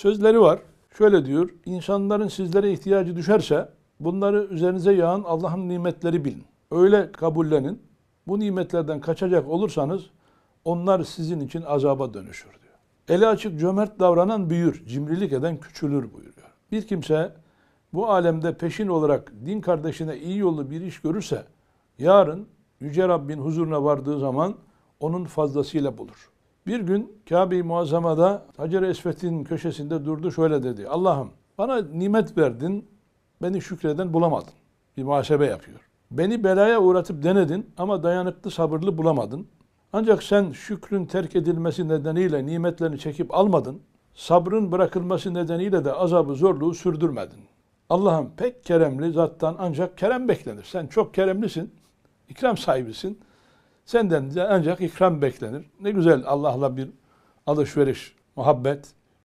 Sözleri var. Şöyle diyor. İnsanların sizlere ihtiyacı düşerse bunları üzerinize yağan Allah'ın nimetleri bilin. Öyle kabullenin. Bu nimetlerden kaçacak olursanız onlar sizin için azaba dönüşür diyor. Eli açık cömert davranan büyür, cimrilik eden küçülür buyuruyor. Bir kimse bu alemde peşin olarak din kardeşine iyi yollu bir iş görürse yarın Yüce Rabbin huzuruna vardığı zaman onun fazlasıyla bulur. Bir gün Kabe-i Muazzama'da Hacer-i Esved'in köşesinde durdu şöyle dedi. Allah'ım bana nimet verdin, beni şükreden bulamadın. Bir muhasebe yapıyor. Beni belaya uğratıp denedin ama dayanıklı sabırlı bulamadın. Ancak sen şükrün terk edilmesi nedeniyle nimetlerini çekip almadın. Sabrın bırakılması nedeniyle de azabı zorluğu sürdürmedin. Allah'ım pek keremli zattan ancak kerem beklenir. Sen çok keremlisin, ikram sahibisin. Senden de ancak ikram beklenir. Ne güzel Allah'la bir alışveriş, muhabbet.